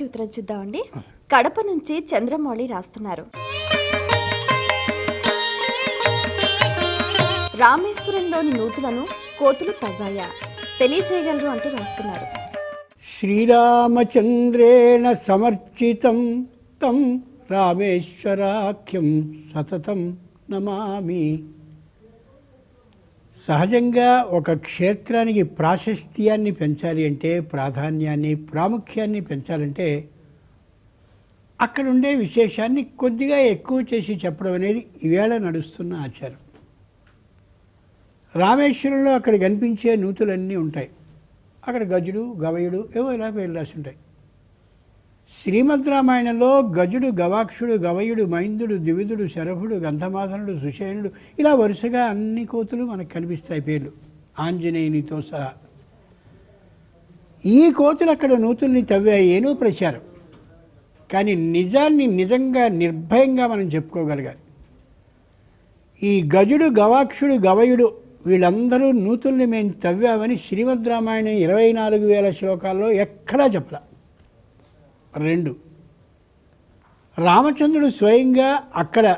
మొదటి ఉత్తరం చూద్దామండి. కడప నుంచి చంద్రమౌళి రాస్తున్నారు. రామేశ్వరంలోని నూతులను కోతులు తవ్వాయా? తెలియజేయగలరు అంటూ రాస్తున్నారు. శ్రీరామచంద్రేణ సమర్చితం తం రామేశ్వరాఖ్యం సతతం నమామి. సహజంగా ఒక క్షేత్రానికి ప్రాశస్త్యాన్ని పెంచాలి అంటే ప్రాధాన్యాన్ని ప్రాముఖ్యాన్ని పెంచాలంటే అక్కడ ఉండే విశేషాన్ని కొద్దిగా ఎక్కువ చేసి చెప్పడం అనేది ఈవేళ నడుస్తున్న ఆచారం. రామేశ్వరంలో అక్కడ కనిపించే నూతులన్నీ ఉంటాయి. అక్కడ గజుడు గవయుడు ఏవో ఇలా పేర్లు రాసి ఉంటాయి. శ్రీమద్ రామాయణంలో గజుడు గవాక్షుడు గవయుడు మైందుడు ద్వివిధుడు శరభుడు గంధమాధనుడు సుషేనుడు ఇలా వరుసగా అన్ని కోతులు మనకు కనిపిస్తాయి పేర్లు. ఆంజనేయునితో సహా. ఈ కోతులు అక్కడ నూతుల్ని తవ్వాయేనో ప్రచారం. కానీ నిజాన్ని నిజంగా నిర్భయంగా మనం చెప్పుకోగలగాలి. ఈ గజుడు గవాక్షుడు గవయుడు వీళ్ళందరూ నూతుల్ని మేము తవ్వామని శ్రీమద్ రామాయణం ఇరవై నాలుగు వేల శ్లోకాల్లో ఎక్కడా చెప్పలే. రెండు. రామచంద్రుడు స్వయంగా అక్కడ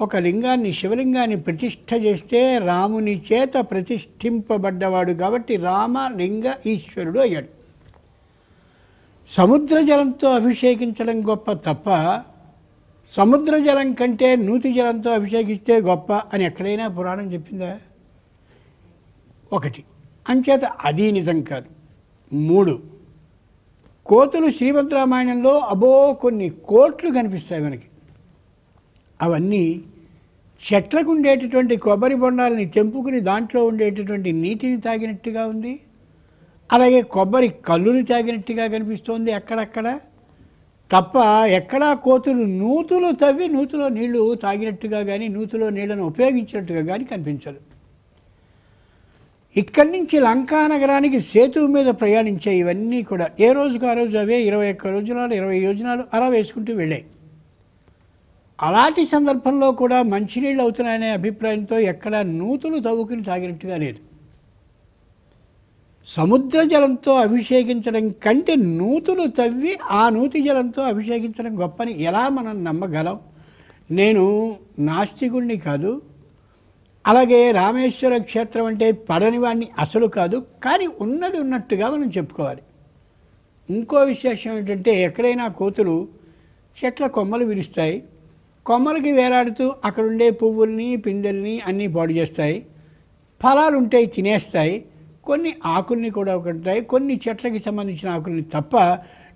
ఒక లింగాన్ని శివలింగాన్ని ప్రతిష్ఠ చేస్తే రాముని చేత ప్రతిష్ఠింపబడ్డవాడు కాబట్టి రామ లింగ ఈశ్వరుడు అయ్యాడు. సముద్ర జలంతో అభిషేకించడం గొప్ప తప్ప సముద్ర జలం కంటే నూతి జలంతో అభిషేకిస్తే గొప్ప అని ఎక్కడైనా పురాణం చెప్పిందా? ఒకటి. అంచేత అది నిజం కాదు. మూడు. కోతులు శ్రీమద్రామాయణంలో అబో కొన్ని కోట్లు కనిపిస్తాయి మనకి. అవన్నీ చెట్లకు ఉండేటటువంటి కొబ్బరి బొండాలని తెంపుకుని దాంట్లో ఉండేటటువంటి నీటిని తాగినట్టుగా ఉంది. అలాగే కొబ్బరి కళ్ళుని తాగినట్టుగా కనిపిస్తోంది అక్కడక్కడ. తప్ప ఎక్కడా కోతులు నూతులు తవ్వి నూతులో నీళ్ళు తాగినట్టుగా కానీ నూతులో నీళ్ళను ఉపయోగించినట్టుగా కానీ కనిపించదు. ఇక్కడి నుంచి లంకా నగరానికి సేతువు మీద ప్రయాణించే ఇవన్నీ కూడా ఏ రోజుకు ఆ రోజు అవే? ఇరవై ఒక్క రోజునాలు ఇరవై యోజనాలు అలా వేసుకుంటూ వెళ్ళాయి అలాంటి సందర్భంలో కూడా మంచినీళ్ళు అవుతున్నాయనే అభిప్రాయంతో ఎక్కడా నూతులు తవ్వుకుని తాగినట్టుగా లేదు. సముద్ర జలంతో అభిషేకించడం కంటే నూతులు తవ్వి ఆ నూతి జలంతో అభిషేకించడం గొప్పని ఎలా మనం నమ్మగలం? నేను నాస్తికుణ్ణి కాదు అలాగే రామేశ్వర క్షేత్రం అంటే పడని వాడిని అసలు కాదు కానీ ఉన్నది ఉన్నట్టుగా మనం చెప్పుకోవాలి. ఇంకో విశేషం ఏంటంటే ఎక్కడైనా కోతులు చెట్ల కొమ్మలు విరుస్తాయి. కొమ్మలకి వేలాడుతూ అక్కడ ఉండే పువ్వుల్ని పిందెల్ని అన్నీ పాడు చేస్తాయి. ఫలాలు ఉంటాయి తినేస్తాయి. కొన్ని ఆకుల్ని కూడా ఒకటాయి కొన్ని చెట్లకి సంబంధించిన ఆకుల్ని తప్ప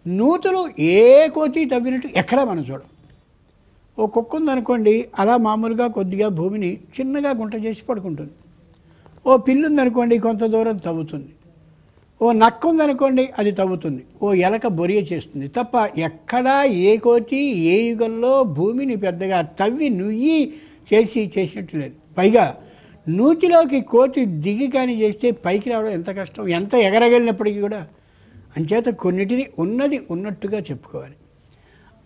నూతులు ఏ కోతి తవ్వినట్టు ఎక్కడా మనం చూడం. ఓ కుక్క ఉందనుకోండి అలా మామూలుగా కొద్దిగా భూమిని చిన్నగా గుంట చేసి పడుకుంటుంది. ఓ పిల్లి ఉందనుకోండి కొంత దూరం తవ్వుతుంది. ఓ నక్క ఉందనుకోండి అది తవ్వుతుంది. ఓ ఎలక బొరియ చేస్తుంది. తప్ప ఎక్కడా ఏ కోతి ఏ యుగంలో భూమిని పెద్దగా తవ్వి నుయ్యి చేసి చేసినట్టు లేదు. పైగా నూతిలోకి కోతి దిగి కానీ చేస్తే పైకి రావడం ఎంత కష్టం? ఎంత ఎగరగలినప్పటికీ కూడా. అంచేత కొన్నిటిని ఉన్నది ఉన్నట్టుగా చెప్పుకోవాలి.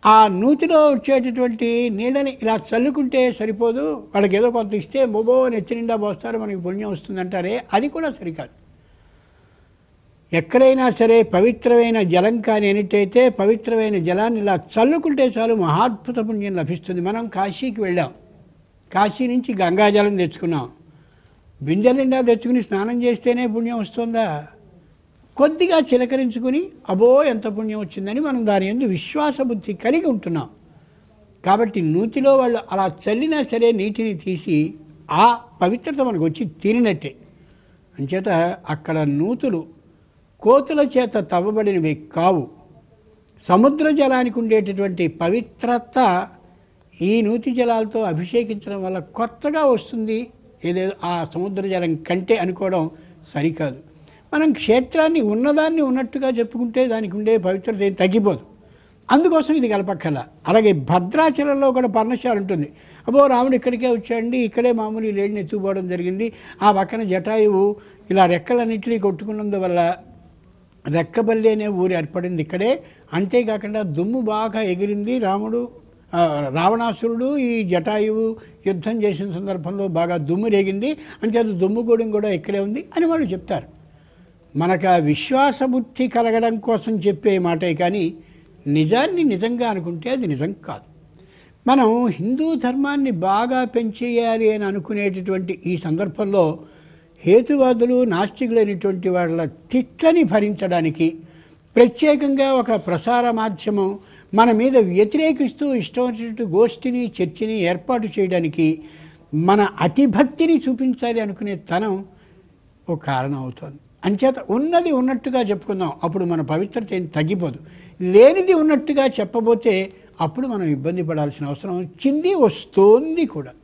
ఆ నూతిలో వచ్చేటటువంటి నీళ్ళని ఇలా చల్లుకుంటే సరిపోదు. వాళ్ళకి ఏదో కొంత ఇస్తే మోబో నెత్తి నిండా పోస్తారు మనకి పుణ్యం వస్తుందంటారే. అది కూడా సరికాదు. ఎక్కడైనా సరే పవిత్రమైన జలం కానీ ఎనిటైతే పవిత్రమైన జలాన్ని ఇలా చల్లుకుంటే చాలు మహాద్భుత పుణ్యం లభిస్తుంది. మనం కాశీకి వెళ్ళాం. కాశీ నుంచి గంగాజలం తెచ్చుకున్నాం. బిందె నిండా తెచ్చుకుని స్నానం చేస్తేనే పుణ్యం వస్తుందా? కొద్దిగా చిలకరించుకుని అబో ఎంత పుణ్యం వచ్చిందని మనం దాని ఎందు విశ్వాస బుద్ధి కలిగి ఉంటున్నాం. కాబట్టి నూతిలో వాళ్ళు అలా చల్లినా సరే నీటిని తీసి ఆ పవిత్రత మనకు వచ్చి తిరినట్టే. అంచేత అక్కడ నూతులు కోతుల చేత తవ్వబడినవి కావు. సముద్ర జలానికి ఉండేటటువంటి పవిత్రత ఈ నూతి జలాలతో అభిషేకించడం వల్ల కొత్తగా వస్తుంది. ఏదేదో ఆ సముద్ర జలం కంటే అనుకోవడం సరికాదు. మనం క్షేత్రాన్ని ఉన్నదాన్ని ఉన్నట్టుగా చెప్పుకుంటే దానికి ఉండే పవిత్రత ఏం తగ్గిపోదు. అందుకోసం ఇది కలపక్కల. అలాగే భద్రాచలంలో కూడా పర్ణశాల ఉంటుంది. అబ్బో రాముడు ఇక్కడికే వచ్చాడండి ఇక్కడే మామూలు లేడిని ఎత్తుకుపోవడం జరిగింది. ఆ పక్కన జటాయువు ఇలా రెక్కలన్నింటినీ కొట్టుకున్నందువల్ల రెక్కబల్లి అనే ఊరు ఏర్పడింది ఇక్కడే. అంతేకాకుండా దుమ్ము బాగా ఎగిరింది రాముడు రావణాసురుడు ఈ జటాయువు యుద్ధం చేసిన సందర్భంలో బాగా దుమ్ము రేగింది. అంచేత దుమ్ముగూడెం కూడా ఇక్కడే ఉంది అని వాళ్ళు చెప్తారు. మనకు ఆ విశ్వాసబుద్ధి కలగడం కోసం చెప్పే మాటే కానీ నిజాన్ని నిజంగా అనుకుంటే అది నిజం కాదు. మనం హిందూ ధర్మాన్ని బాగా పెంచేయాలి అని అనుకునేటటువంటి ఈ సందర్భంలో హేతువాదులు నాస్తికులైనటువంటి వాళ్ళ తిట్లని భరించడానికి ప్రత్యేకంగా ఒక ప్రసార మాధ్యమం మన మీద వ్యతిరేకిస్తూ ఇష్టం వచ్చినట్టు గోష్ఠిని చర్చిని ఏర్పాటు చేయడానికి మన అతిభక్తిని చూపించాలి అనుకునే తనం ఒక కారణం అవుతుంది. అంచేత ఉన్నది ఉన్నట్టుగా చెప్పుకుందాం. అప్పుడు మన పవిత్రత ఏం తగ్గిపోదు. లేనిది ఉన్నట్టుగా చెప్పబోతే అప్పుడు మనం ఇబ్బంది పడాల్సిన అవసరం వచ్చింది వస్తోంది కూడా.